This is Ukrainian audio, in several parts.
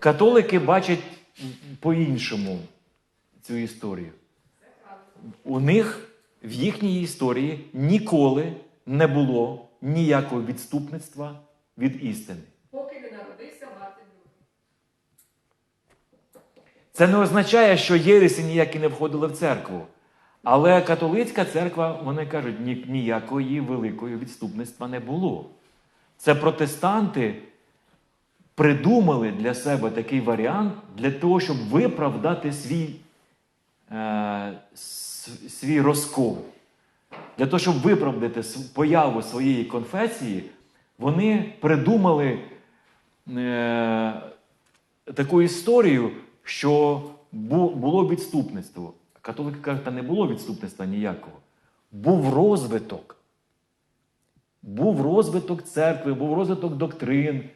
Католики бачать по-іншому цю історію. У них в їхній історії ніколи не було ніякого відступництва від істини. Поки не народився Лютер. Це не означає, що єресі ніякі не входили в церкву. Але католицька церква, вони кажуть, ні, ніякої великої відступництва не було. Це протестанти придумали для себе такий варіант для того, щоб виправдати свій, е, свій розкол. Для того, щоб виправдати появу своєї конфесії, вони придумали е, таку історію, що було відступництво. Католики кажуть, та не було відступництва ніякого. Був розвиток. Був розвиток церкви, був розвиток доктрин.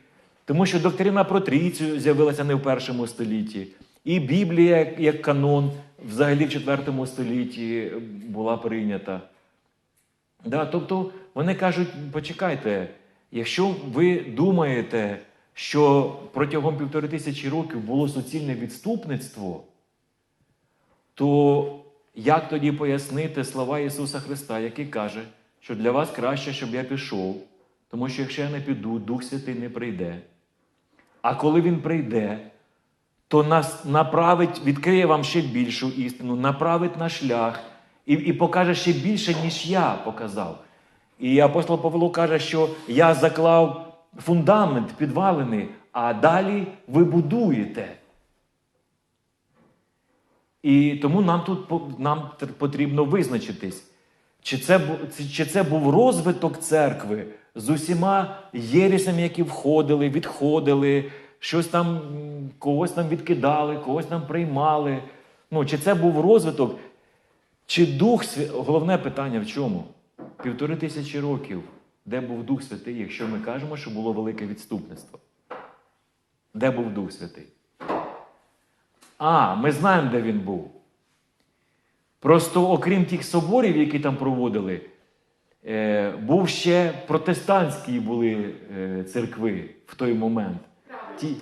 Тому що доктрина про трійцю з'явилася не в першому столітті. І Біблія, як- канон, взагалі в IV столітті була прийнята. Да, тобто вони кажуть, почекайте, якщо ви думаєте, що протягом півтори тисячі років було суцільне відступництво, то як тоді пояснити слова Ісуса Христа, який каже, що для вас краще, щоб я пішов, тому що якщо я не піду, Дух Святий не прийде. А коли Він прийде, то нас направить, відкриє вам ще більшу істину, направить на шлях і, і покаже ще більше, ніж я показав. І апостол Павло каже, що я заклав фундамент підвалений, а далі ви будуєте. І тому нам тут нам потрібно визначитись, чи це, чи- це був розвиток церкви з усіма єрісами, які входили, відходили, щось там когось там відкидали, когось там приймали. Ну, чи це був розвиток, чи Дух Святий, головне питання в чому? Півтори тисячі років, де був Дух Святий, якщо ми кажемо, що було велике відступництво? Де був Дух Святий? А, ми знаємо, де він був. Просто окрім тих соборів, які там проводили, е, був ще протестантські були е, церкви в той момент. Ті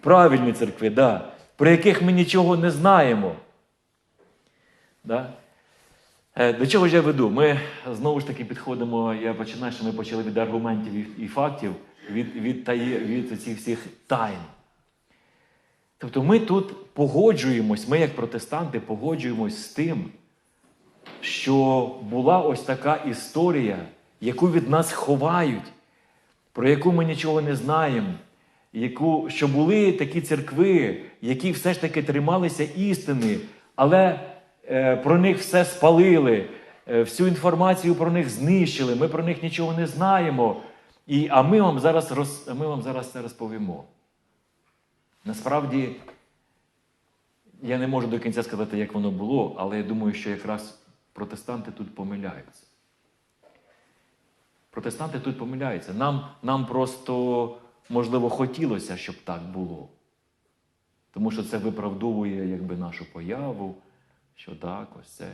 правильні церкви, да, про яких ми нічого не знаємо. Да? Е, До чого ж я веду? Ми знову ж таки підходимо, я починаю, що ми почали від аргументів і, фактів, від, від, таї, від цих всіх тайн. Тобто ми тут погоджуємось, ми як протестанти погоджуємось з тим, що була ось така історія, яку від нас ховають, про яку ми нічого не знаємо, яку, що були такі церкви, які все ж таки трималися істини, але е, про них все спалили, е, всю інформацію про них знищили, ми про них нічого не знаємо. І, а ми вам зараз роз, ми вам зараз це розповімо. Насправді, я не можу до кінця сказати, як воно було, але я думаю, що якраз протестанти тут помиляються. Протестанти тут помиляються. Нам, нам просто, можливо, хотілося, щоб так було. Тому що це виправдовує якби, нашу появу, що так, ось це.